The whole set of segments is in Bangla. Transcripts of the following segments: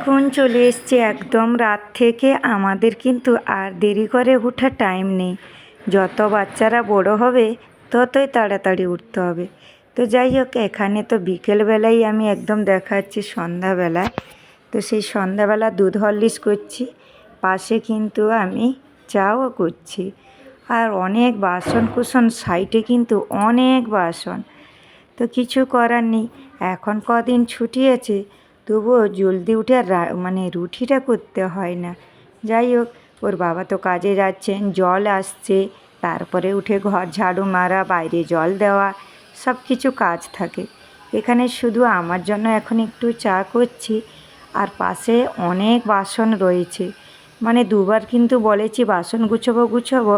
দেখুন চলে এসছে একদম রাত থেকে। আমাদের কিন্তু আর দেরি করে ওঠার টাইম নেই। যত বাচ্চারা বড় হবে, ততই তাড়াতাড়ি উঠতে হবে। তো যাই হোক, এখানে তো বিকেলবেলাই আমি একদম দেখাচ্ছি সন্ধ্যাবেলায়। তো সেই সন্ধ্যাবেলা দুধ হরলিক্স করছি। পাশে কিন্তু আমি চাও করছি। আর অনেক বাসন কুসন, সাইডে কিন্তু অনেক বাসন। তো কিছু করার নেই। এখন কদিন ছুটি আছে তবুও জলদি উঠে মানে রুটিটা করতে হয় না। যাই হোক, ওর বাবা তো কাজে যাচ্ছেন, জল আসছে, তারপরে উঠে ঘর ঝাড়ু মারা, বাইরে জল দেওয়া সব কিছু কাজ থাকে। এখানে শুধু আমার জন্য এখন একটু চা করছি, আর পাশে অনেক বাসন রয়েছে। মানে দুবার কিন্তু বলেছি, বাসন গুছোবো গুছোবো,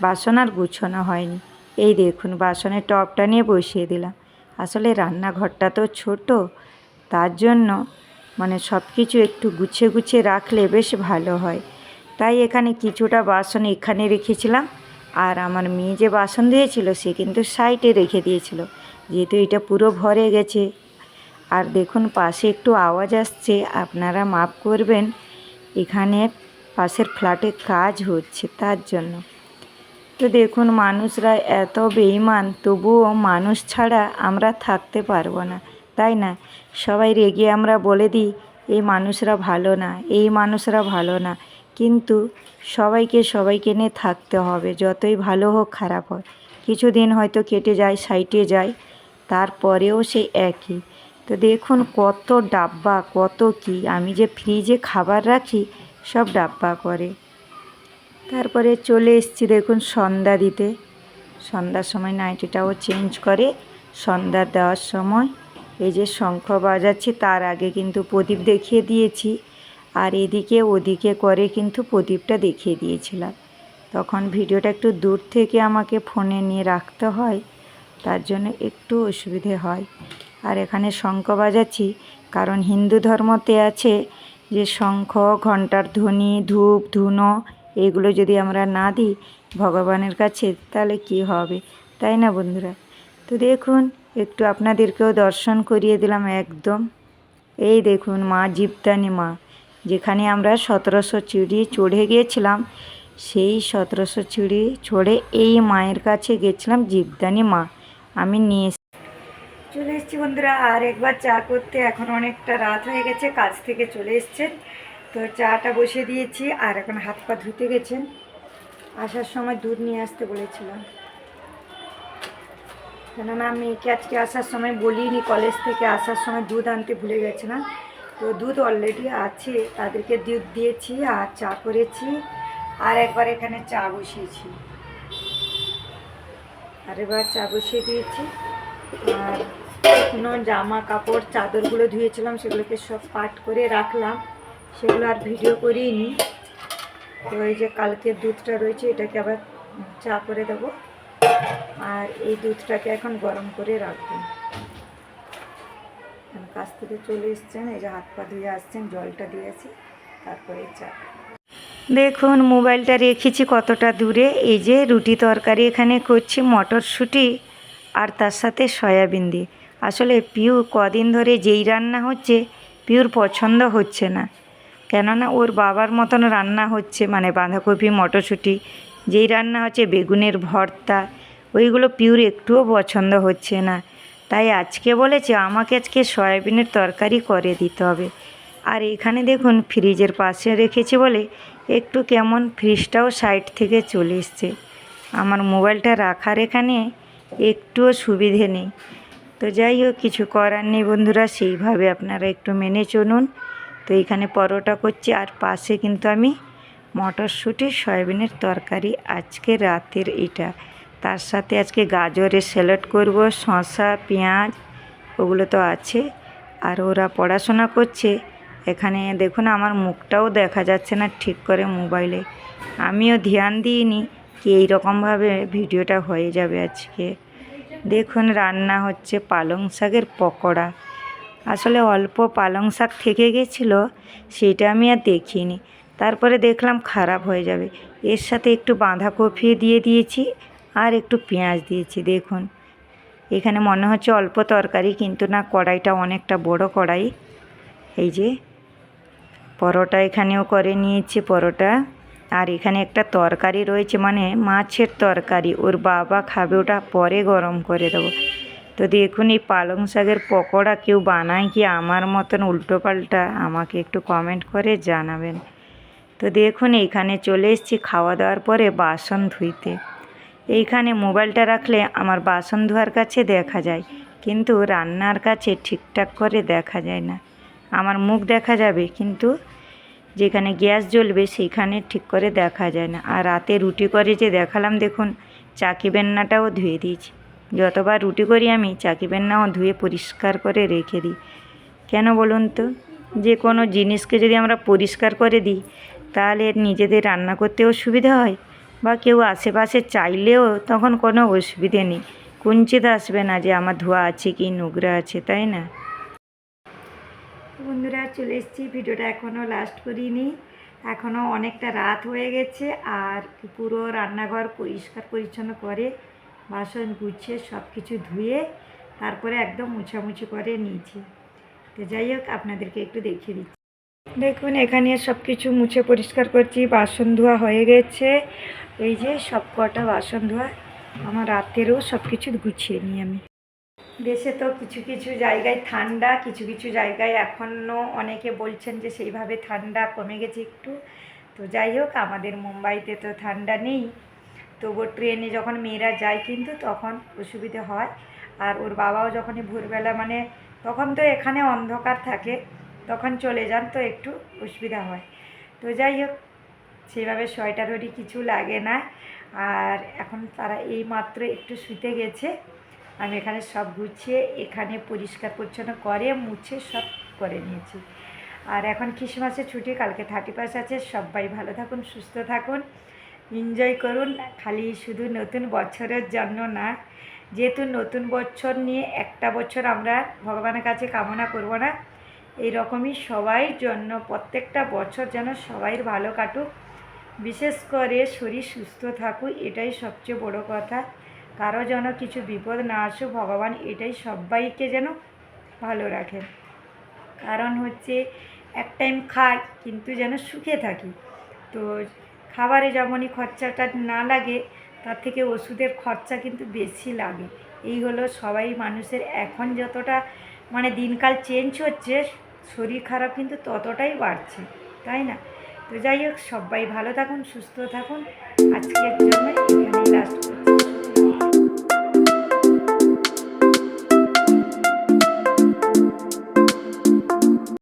বাসন আর গুছানো হয়নি। এই দেখুন, বাসনের টবটা নিয়ে বসিয়ে দিলাম। আসলে রান্নাঘরটা তো ছোট তার জন্য মানে সব কিছু একটু গুছিয়ে গুছিয়ে রাখলে বেশ ভালো হয়। তাই এখানে কিছুটা বাসন এখানে রেখেছিলাম। আর আমার মেয়ে যে বাসন দিয়েছিল সে কিন্তু সাইডে রেখে দিয়েছিল। যেহেতু এটা পুরো ভরে গেছে। আর দেখুন, পাশে একটু আওয়াজ আসছে। আপনারা মাপ করবেন, এখানে পাশের ফ্ল্যাটে কাজ হচ্ছে তার জন্য। তো দেখুন, মানুষরা এত বেইমান তবুও মানুষ ছাড়া আমরা থাকতে পারব না। তাই না? সবাই রেগে আমরা বলে দিই, এই মানুষরা ভালো না, এই মানুষরা ভালো না। কিন্তু সবাইকে সবাইকে নিয়ে থাকতে হবে, যতই ভালো হোক খারাপ হোক। কিছুদিন হয়তো কেটে যায়, সাইটে যায়, তারপরেও সেই একই। তো দেখুন কত ডাব্বা, কত কি। আমি যে ফ্রিজে খাবার রাখি, সব ডাব্বা করে। তারপরে চলে এসেছি দেখুন সন্ধ্যা দিতে। সন্ধ্যার সময় নাইটিটাও চেঞ্জ করে, সন্ধ্যা দেওয়ার সময় এই যে শঙ্খ বাজাচ্ছি, তার আগে কিন্তু প্রদীপ দেখিয়ে দিয়েছি। আর এদিকে ওদিকে করে কিন্তু প্রদীপটা দেখিয়ে দিয়েছিলাম। তখন ভিডিওটা একটু দূর থেকে আমাকে ফোনে নিয়ে রাখতে হয়, তার জন্য একটু অসুবিধে হয়। আর এখানে শঙ্খ বাজাচ্ছি, কারণ হিন্দু ধর্মতে আছে যে শঙ্খ, ঘণ্টার ধ্বনি, ধূপ, ধুনো, এগুলো যদি আমরা না দিই ভগবানের কাছে, তাহলে কি হবে? তাই না বন্ধুরা? তো দেখুন একটু আপনাদেরকেও দর্শন করিয়ে দিলাম একদম। এই দেখুন মা জীবদানি মা, যেখানে আমরা সতেরোশো চিড়ি চড়ে গিয়েছিলাম, সেই সতেরোশো চিড়ি চড়ে এই মায়ের কাছে গেছিলাম জীবদানি মা। আমি নিয়ে চলে এসেছি বন্ধুরা, আর একবার চা করতে এখন অনেকটা রাত হয়ে গেছে, কাজ থেকে চলে এসছেন তো চাটা বসিয়ে দিয়েছি, আর এখন হাত পা ধুতে গেছেন। আসার সময় দুধ নিয়ে আসতে বলেছিলাম। কেননা মেয়েকে আজকে আসার সময় বলিনি, কলেজ থেকে আসার সময় দুধ আনতে ভুলে গেছিলাম তো দুধ অলরেডি আছে, তাদেরকে দুধ দিয়েছি আর চা করেছি আর একবার এখানে চা বসিয়েছি। আর এবার চা বসিয়ে দিয়েছি। আর কোনো জামা কাপড়, চাদরগুলো ধুয়েছিলাম, সেগুলোকে সব পাট করে রাখলাম। সেগুলো আর ভিডিও করিনি। তো এই যে কালকের দুধটা রয়েছে, এটাকে আবার চা করে দেবো। আর এই দুধটাকে এখন গরম করে রাখব। কাছ থেকে চলে এসছেন, এই যে হাত পা ধুয়ে আসছেন, জলটা দিয়েছি তারপরে চা দেখুন, মোবাইলটা রেখেছি কতটা দূরে। এই যে রুটি তরকারি এখানে করছি, মটরশুঁটি আর তার সাথে সয়াবিন দিয়ে। আসলে পিউ কদিন ধরে যেই রান্না হচ্ছে, পিউর পছন্দ হচ্ছে না। কেননা ওর বাবার মতন রান্না হচ্ছে মানে বাঁধাকপি, মটরশুঁটি যেই রান্না হচ্ছে বেগুনের ভর্তা, ওইগুলো পিউর একটুও পছন্দ হচ্ছে না। তাই আজকে বলেছে, আমাকে আজকে সয়াবিনের তরকারি করে দিতে হবে। আর এখানে দেখুন, ফ্রিজের পাশে রেখেছি বলে একটু কেমন ফ্রিজটাও সাইড থেকে চলে এসছে। আমার মোবাইলটা রাখার এখানে একটুও সুবিধে নেই। তো যাই হোক, কিছু করার নেই বন্ধুরা, সেইভাবে আপনারা একটু মেনে চলুন। তো এখানে পরোটা করছি, আর পাশে কিন্তু আমি মটরশুঁটি, সয়াবিনের তরকারি, আজকে রাতের এটা। তার সাথে আজকে গাজরের স্যালাড করব, শসা, পেঁয়াজ, ওগুলো তো আছে। আর ওরা পড়াশোনা করছে। এখানে দেখুন, আমার মুখটাও দেখা যাচ্ছে না ঠিক করে মোবাইলে। আমিও ধ্যান দিইনি কি এইরকমভাবে ভিডিওটা হয়ে যাবে আজকে। দেখুন, রান্না হচ্ছে পালং শাকের পকোড়া। আসলে অল্প পালং শাক থেকে গেছিল, সেটা আমি আর দেখিনি। তারপরে দেখলাম খারাপ হয়ে যাবে। এর সাথে একটু বাঁধাকপি দিয়ে দিয়েছি আর একটু পেঁয়াজ দিয়েছি, দেখুন। এখানে মনে হচ্ছে অল্প তরকারি, কিন্তু না, কড়াইটা অনেকটা বড় কড়াই। এই যে, পরোটা এখানেও করে নিয়েছি, পরোটা। আর এখানে একটা তরকারি রয়েছে মানে মাছের তরকারি। ওর বাবা খাবে, ওটা পরে গরম করে দেবো। তো দেখুন, এই পালং শাকের পকোড়া কেউ বানায় কি? আমার মতন উল্টোপাল্টা আমাকে একটু কমেন্ট করে জানাবেন। তো দেখুন, এইখানে চলে এসেছি খাওয়া দাওয়ার পরে বাসন ধুইতে। এইখানে মোবাইলটা রাখলে আমার বাসন ধোয়ার কাছে দেখা যায়, কিন্তু রান্নার কাছে ঠিকঠাক করে দেখা যায় না। আমার মুখ দেখা যাবে, কিন্তু যেখানে গ্যাস জ্বলবে সেখানে ঠিক করে দেখা যায় না। আর রাতে রুটি করে যে দেখালাম, দেখুন, চাকি বেন্নাটাও ধুয়ে দিয়েছি। যতবার রুটি করি আমি, চাকি বেন্নাও ধুয়ে পরিষ্কার করে রেখে দিই। কেন বলুন তো? যে কোনো জিনিসকে যদি আমরা পরিষ্কার করে দিই তাহলে নিজেদের রান্না করতেও সুবিধা হয়? বা কেউ আশেপাশে চাইলেও তখন কোনো অসুবিধে নেই। কুঞ্চিত আসবে না যে আমার ধোয়া আছে কি নোংরা আছে, তাই না? বন্ধুরা, চলে এসেছি। ভিডিওটা এখনও লাস্ট করিনি। এখনও অনেকটা রাত হয়ে গেছে আর পুরো রান্নাঘর পরিষ্কার পরিচ্ছন্ন করে, বাসন গুছিয়ে সব কিছু ধুয়ে তারপরে একদম মুছামুছি করে নিয়েছি। তো যাই হোক, আপনাদেরকে একটু দেখিয়ে দিচ্ছি। দেখুন, এখানে সব কিছু মুছে পরিষ্কার করছি, বাসন ধোয়া হয়ে গেছে। এই যে সব কটা বাসন ধোয়া, আমার রাতেরও সব কিছু গুছিয়ে নিই আমি। দেশে তো কিছু কিছু জায়গায় ঠান্ডা, কিছু কিছু জায়গায় এখনও অনেকে বলছেন যে সেইভাবে ঠান্ডা কমে গেছে একটু। তো যাই হোক, আমাদের মুম্বাইতে তো ঠান্ডা নেই। তবু ট্রেনে যখন মেয়েরা যায় কিন্তু তখন অসুবিধে হয়। আর ওর বাবাও যখনই ভোরবেলা মানে তখন তো এখানে অন্ধকার থাকে। তখন চলে যান তো একটু অসুবিধা হয়। তো যাই হোক, সেভাবে সোয়েটারেরই কিছু লাগে না। আর এখন তারা এই মাত্র একটু শুতে গেছে। আমি এখানে সব গুছিয়ে, এখানে পরিষ্কার পরিচ্ছন্ন করে, মুছে সব করে নিয়েছি। আর এখন খ্রিসমাসের ছুটি, কালকে থার্টি ফার্স্ট আছে। সবাই ভালো থাকুন, সুস্থ থাকুন এনজয় করুন। খালি শুধু নতুন বছরের জন্য না, যেহেতু নতুন বছর নিয়ে একটা বছর আমরা ভগবানের কাছে কামনা করব না এই রকমই সবাই জন্য, প্রত্যেকটা বছর যেন সবাইয়ের ভালো কাটুক। বিশেষ করে শরীর সুস্থ থাকুক, এটাই সবচেয়ে বড় কথা। কারও যেন কিছু বিপদ না আসুক ভগবান এটাই সবাইকে যেন ভালো রাখেন কারণ হচ্ছে, এক টাইম খাই, কিন্তু যেন সুখে থাকি। তো খাবারে যেমনই খরচাটা না লাগে, তার থেকে ওষুধের খরচা কিন্তু বেশি লাগে। এই হলো সবাই মানুষের, এখন যতটা মানে দিনকাল চেঞ্জ হচ্ছে শরীর খারাপ কিন্তু ততটাই বাড়ছে, তাই না? তো যাই হোক, সবাই ভালো থাকুন, সুস্থ থাকুন। আজকের জন্য এখানেই লাস্ট